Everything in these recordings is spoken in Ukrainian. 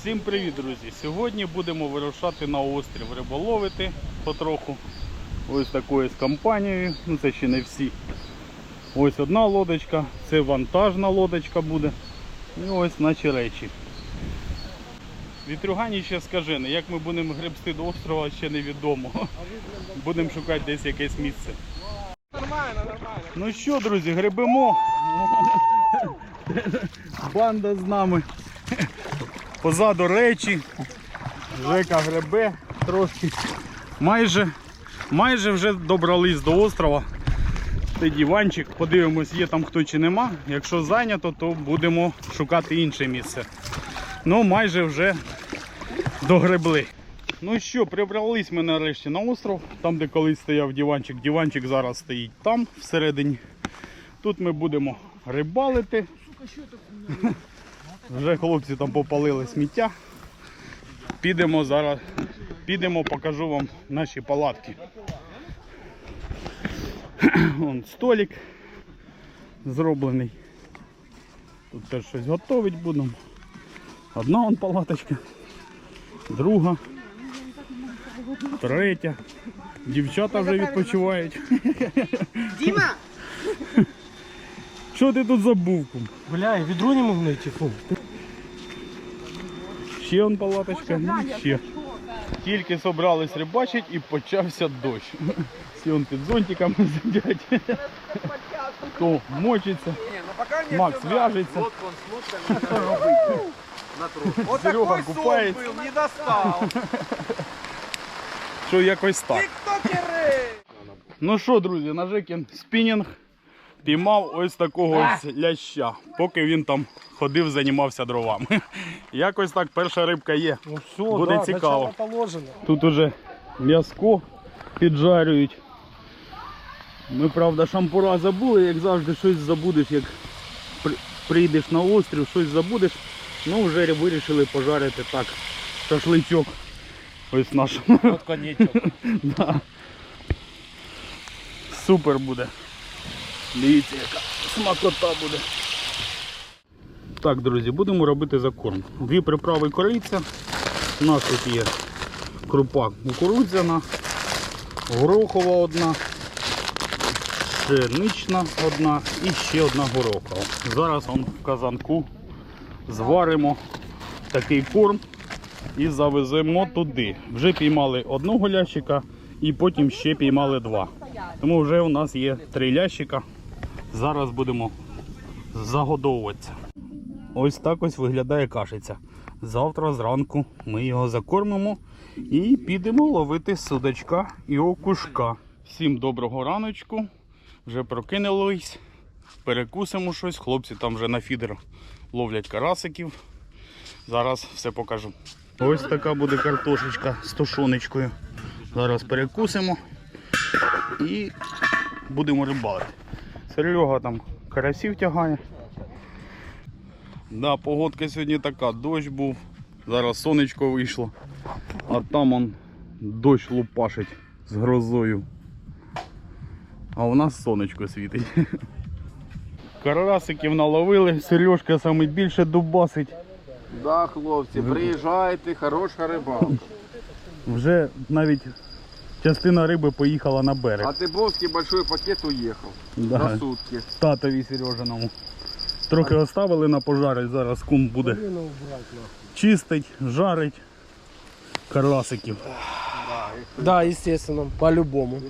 Всім привіт, друзі! Сьогодні будемо вирушати на острів риболовити потроху. Ось такою з компанією. Ну це ще не всі. Ось одна лодочка, це вантажна лодочка буде. І ось наші речі. Вітрюгані ще скажене, як ми будемо гребсти до острова, ще невідомо. Будемо шукати десь якесь місце. Нормально, нормально. Ну що, друзі, гребемо. Банда з нами. Позаду речі. Жека гребе трошки. Майже, майже вже добрались до острова. Це диванчик. Подивимось, є там хто чи нема. Якщо зайнято, то будемо шукати інше місце. Ну, майже вже догребли. Ну що, прибрались ми нарешті на остров, там де колись стояв диванчик. Диванчик зараз стоїть там всередині. Тут ми будемо рибалити. Вже хлопці там попалили сміття. Підемо зараз, підемо, покажу вам наші палатки. Вон столик зроблений. Тут теж щось готовить будемо. Одна вон палаточка, друга, третя. Дівчата вже відпочивають. Дима! Що ти тут забув? кум? Бля, відро не знайти. Фу Ще он палаточка, ну, ще. Тільки собрались рибачить і почався дощ. Всі он під зонтиками сидять. Хто мочиться, Не, ну пока не Макс открывай. в'яжеться. Вот он с лодками. Вот Серега такой сон купается. был, не достал. Що якось так. Тиктокеры! Ну що, друзі, на Жекін спінінг піймав ось такого ось ляща, поки він там ходив, займався дровами. Якось так перша рибка є. Ну все, Буде да, цікаво. Тут уже м'язко піджарюють. Ми, правда, шампура забули, як завжди, щось забудеш, як при- прийдеш на острів, щось забудеш. Ну, вже вирішили пожарити так. Шашличок. Ось наш. Вот конечок. Да. Супер буде. Дивіться, яка смакота буде. Так, друзі, будемо робити закорм. Дві приправи кориця. У нас тут є крупа кукурудзяна, горохова одна, пшенична одна і ще одна горохова. Зараз он в казанку зваримо такий корм і завеземо туди. Вже піймали одного лящика і потім ще піймали два. Тому вже у нас є три лящика. Зараз будемо загодовуватися. Ось так ось виглядає кашиця. Завтра зранку ми його закормимо і підемо ловити судачка і окушка. Всім доброго раночку. Вже прокинулись, перекусимо щось. Хлопці там вже на фідер ловлять карасиків. Зараз все покажу. Ось така буде картошечка з тушоночкою. Зараз перекусимо і будемо рибалити. Серега там карасів тягає. Да, погодка сьогодні така, дощ був, зараз сонечко вийшло, а там он дощ лупашить з грозою. А у нас сонечко світить. Карасиків наловили, Сережка найбільше дубасить. Да, хлопці, приїжджайте, хороша рибалка. Вже навіть частина риби поїхала на берег. А Тибовський большой пакет уїхав Да. на сутки. Татові Сережиному. Трохи оставили на пожарить, зараз кум буде чистить, жарить карасиків. Да, естественно, по-любому.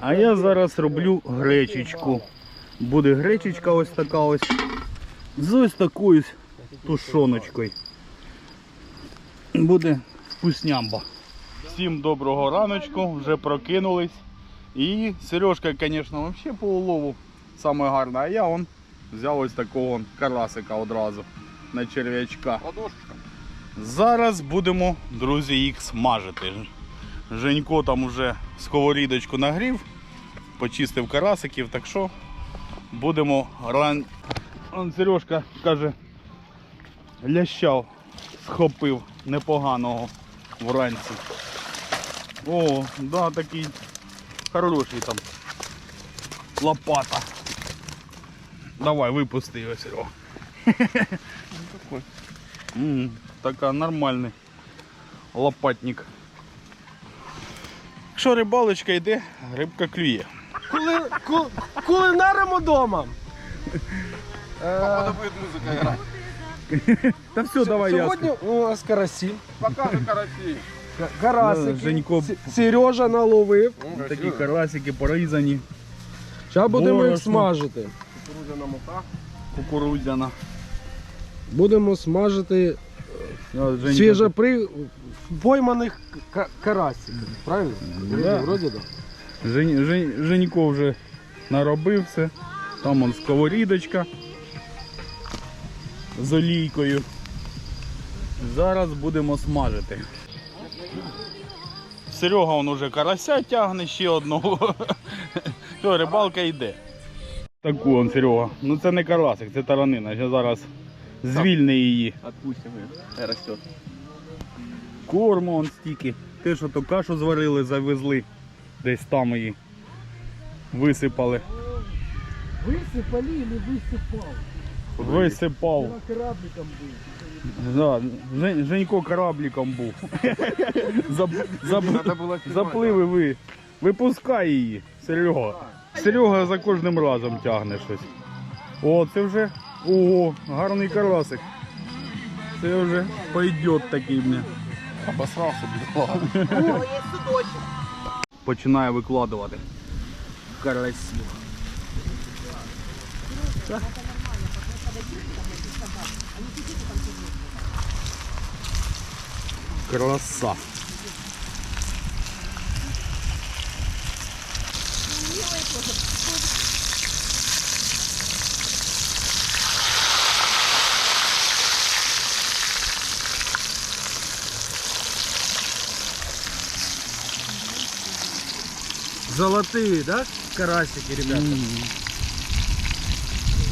А я зараз роблю гречечку. Буде гречечка ось така ось. З ось такою тушоночкою. Буде вкуснямба. Всім доброго раночку, вже прокинулись. І Сережка, звісно, взагалі по улову саме гарна. А я он взяв ось такого карасика одразу на черв'ячка. Зараз будемо, друзі, їх смажити. Женько там уже сковорідочку нагрів, почистив карасиків, так що будемо ран... Он Сережка каже, ляща схопив непоганого вранці. О, да, такий хороший там. Лопата. Давай, випусти його, Серега. М, така нормальний лопатник. Якщо рибалочка йде, рибка клює. Кули, ку, кулінаримо вдома. Походу буде музика грати. Та все, давай я. Сьогодні у нас карасі. Покажи карасі. Ка- Карасики. Женько. Сережа наловив. Такі карасики порізані, Зараз будемо їх Борошно. смажити. Кукурудзяна мука. кукурудзяна. Будемо смажити От Женька свіжопри... пойманих ка- карасиків. Правильно? Да. Вроді, да. Жень, Жень, Женько вже наробив все. Там он сковорідочка з олійкою. Зараз будемо смажити. Серега он уже карася тягне ще одного. Що, рибалка йде. Таку он Серега. Ну це не карасик, це таранина. Я зараз звільни її. Отпустим ее. Растет. Корму он стільки. Те, що то кашу зварили, завезли. Десь там її висипали. Висипали или висипав? Висипав. Корабликом був. Да, Жень- Женько корабліком був. Заб- заб- Надо Запливи ви. Випускай її, Серега. Серега за кожним разом тягне щось. О, це вже. Ого, гарний карасик. Це вже пойдет такий мені. да. Обосрался, блин. Починає викладувати. Карасів. Краса. Золотые, да? Карасики, ребята.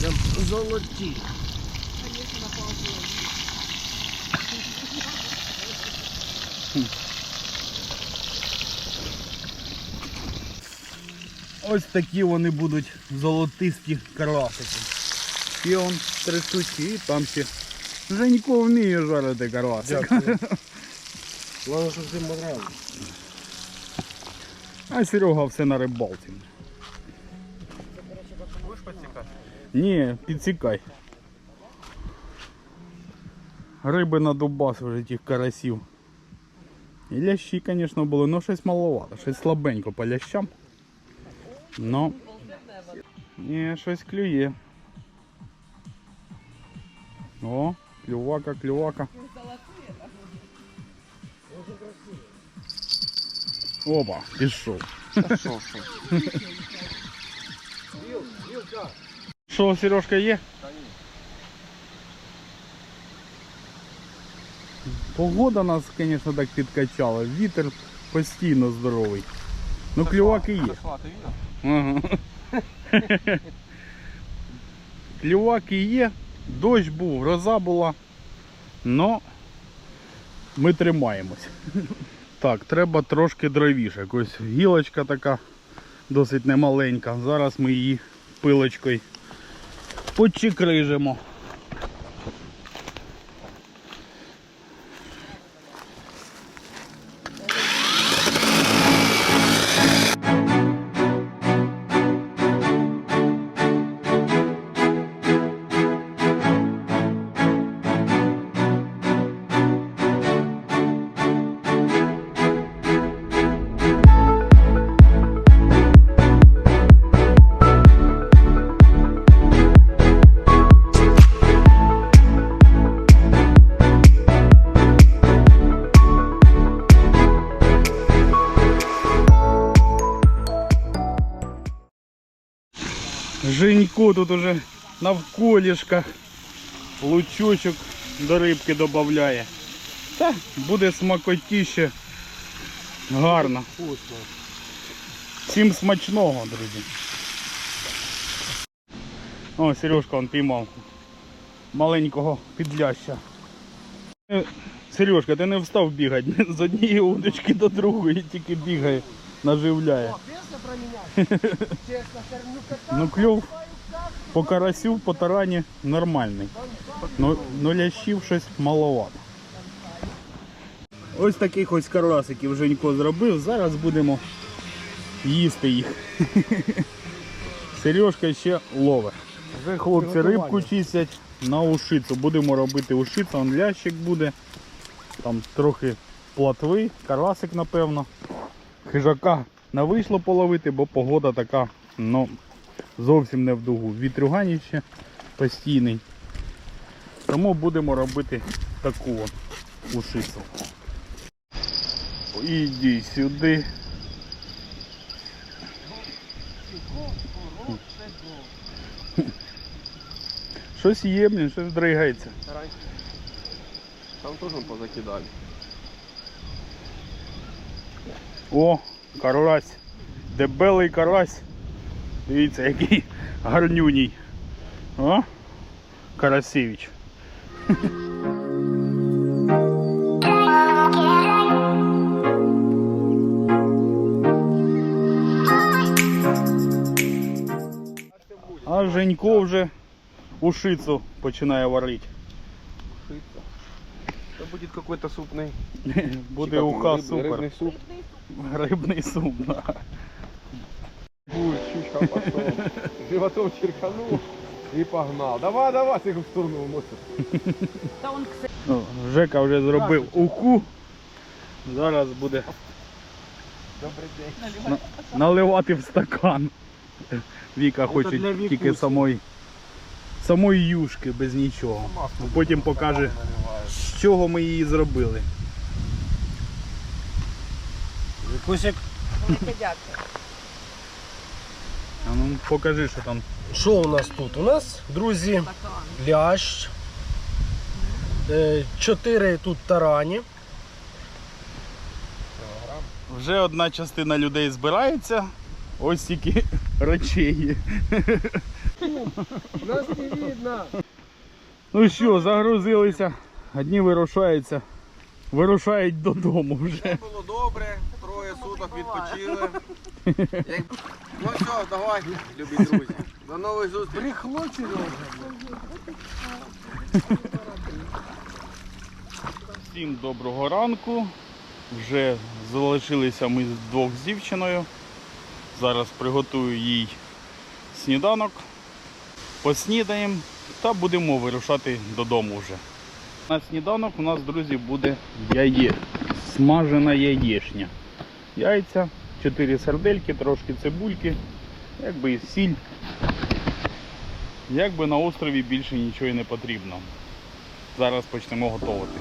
Прям золоті. Ось такі вони будуть золотисті карасики. І он три штучки, і там ще. Женько вміє жарити карасик. Дякую. Главное, щоб всім понравилось. А Серега все на рибалці. Ні, підсікай. Риби на дубас вже тих карасів. І лящі, звісно, були, але щось маловато, щось слабенько по лящам. Ну. Ні, щось клює. О, клювака, клювака. Опа, пішов. Шо, шо. Що, Сережка є? Погода нас, звісно, так підкачала. Вітер постійно здоровий. Ну, клюваки є. Пошла, ты видел? Є, дощ був, гроза була. Но ми тримаємось. Так, треба трошки дровіше. Ось гілочка така досить немаленька. Зараз ми її пилочкою почекрижимо. Женько тут уже навколішках лучочок до рибки додає. Та буде смакотіще. Гарно. Вкусно. Всім смачного, друзі. О, Сережка он піймав маленького підляща. Е, Сережка, ти не встав бігати з однієї удочки до другої, тільки бігає, наживляє. Про. Честно, ну Ну клюв, По карасю, по тарані нормальний. Но, но лящів щось маловато. Ось таких ось карасиків Женько зробив. Зараз будемо їсти їх. Сережка ще лове. Вже хлопці рибку чистять на ушицю. Будемо робити ушицю, он лящик буде. Там трохи платви, карасик, напевно. Хижака не вийшло половити, бо погода така, ну, зовсім не в дугу. Вітрюганіще постійний. Тому будемо робити таку от ушицю. Іди сюди. Щось є, блін, щось дригається. Там теж позакидали. О, карась. Дебелий карась. Дивіться, який гарнюній. О, Карасевич. А Женько вже ушицю починає варити. Это будет какой-то супный. Буде уха супер. Рыбный суп. Рибний суп, да. Пошел. Животом черканул и погнал. Давай, давай, ты в сторону уносишь. Ну, Жека вже зробив уху. Зараз буде Добрый день. на- наливати в стакан. Віка хоче для тільки самої, самої юшки без нічого. Ну, Потім покаже, з чого ми її зробили. Кусик, А ну покажи, що там. що у нас тут? У нас, друзі, лящ. е, Чотири тут тарані. Вже одна частина людей збирається. Ось тільки речей. Нас не видно. Ну що, загрузилися. Одні вирушаються. Вирушають додому вже. Все Було добре, троє суток відпочили. Ну все, давай, любі друзі. До нових зустрічей. Сережа. Всім доброго ранку. Вже залишилися ми вдвох з дівчиною. Зараз приготую їй сніданок. Поснідаємо та будемо вирушати додому вже. На сніданок у нас, друзі, буде яє. Смажена яєшня. Яйця, 4 сардельки, трошки цибульки, якби і сіль. Якби на острові більше нічого і не потрібно. Зараз почнемо готувати.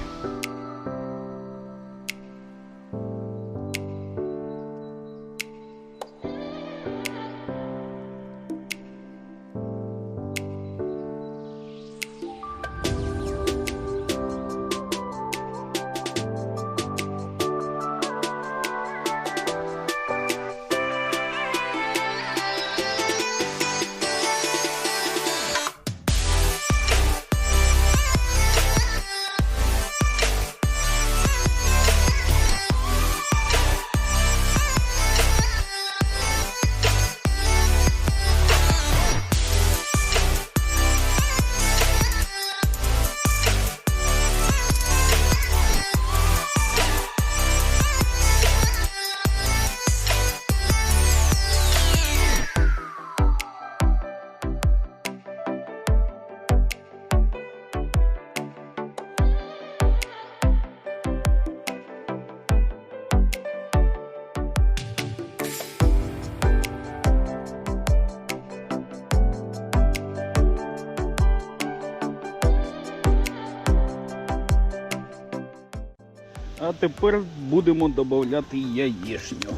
А тепер будемо додати яєшню.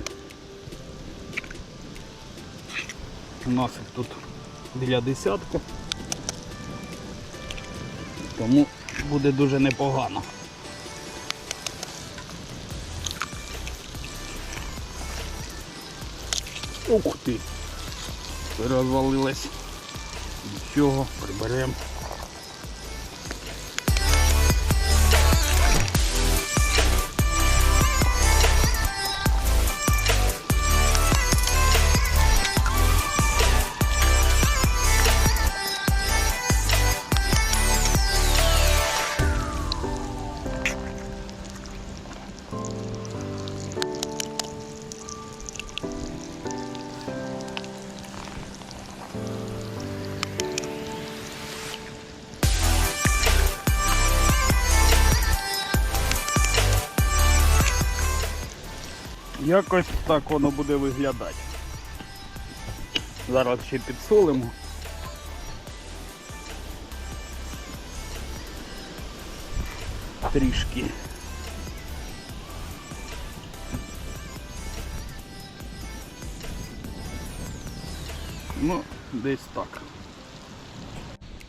У нас їх тут біля десятку. Тому буде дуже непогано. Ух ти! Розвалилась. Нічого, приберемо. Якось так воно буде виглядати. Зараз ще підсолимо. Трішки. Ну, десь так.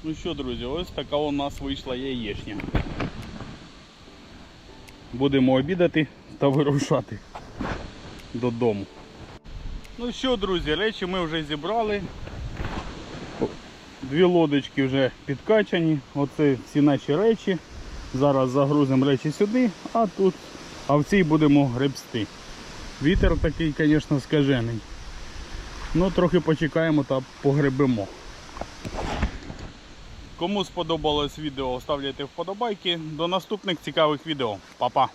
Ну що, друзі, ось така у нас вийшла яєчня. Будемо обідати та вирушати додому. Ну що, друзі, речі ми вже зібрали. Дві лодочки вже підкачані. Оце всі наші речі. Зараз загрузимо речі сюди, а тут а будемо гребсти. Вітер такий, звісно, скажений. Ну, трохи почекаємо та погребемо. Кому сподобалось відео, ставляйте вподобайки. До наступних цікавих відео. Па-па!